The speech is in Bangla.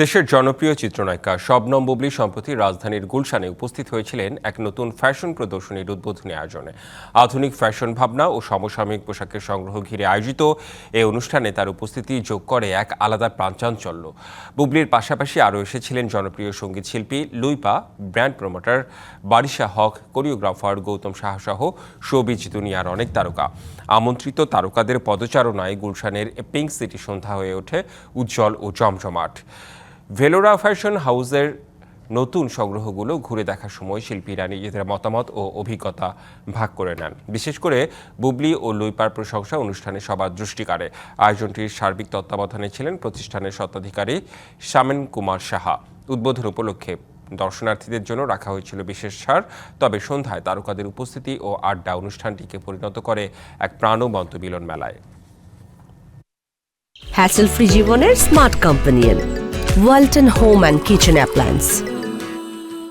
দেশের জনপ্রিয় চিত্রনায়িকা শবনম বুবলি সম্প্রতি রাজধানীর গুলশানে উপস্থিত হয়েছিলেন এক নতুন ফ্যাশন প্রদর্শনীর উদ্বোধনী আয়োজনে। আধুনিক ফ্যাশন ভাবনা ও সমসাময়িক পোশাকের সংগ্রহ ঘিরে আয়োজিত এই অনুষ্ঠানে তার উপস্থিতি যোগ করে এক আলাদা প্রাঞ্চাঞ্চল্য বুবলির পাশাপাশি আরও এসেছিলেন জনপ্রিয় সংগীত শিল্পী Luipa, brand promoter Barisha Haque, choreographer Gautam Saha সহ শোবিজ দুনিয়ার অনেক তারকা। আমন্ত্রিত তারকাদের পদচারণায় গুলশানের পিঙ্ক সিটি সন্ধ্যা হয়ে ওঠে উজ্জ্বল ও জমজমাট। ভেলোরা ফ্যাশন হাউসের নতুন সংগ্রহগুলো ঘুরে দেখার সময় শিল্পীরা নিজেদের মতামত ও অভিজ্ঞতা ভাগ করে নেন। বিশেষ করে বুবলি ও লুইপার প্রশংসা অনুষ্ঠানে সবার দৃষ্টি কাড়ে। আয়োজনটির সার্বিক তত্ত্বাবধানে ছিলেন প্রতিষ্ঠানের স্বত্বাধিকারী শামেন কুমার সাহা। উদ্বোধন উপলক্ষে দর্শনার্থীদের জন্য রাখা হয়েছিল বিশেষ ছাড়, তবে সন্ধ্যায় তারকাদের উপস্থিতি ও আড্ডা অনুষ্ঠানটিকে পরিণত করে এক প্রাণবন্ত মিলন মেলায় হ্যাসেল ফ্রি জীবনের smart companion Walton Home and Kitchen Appliance.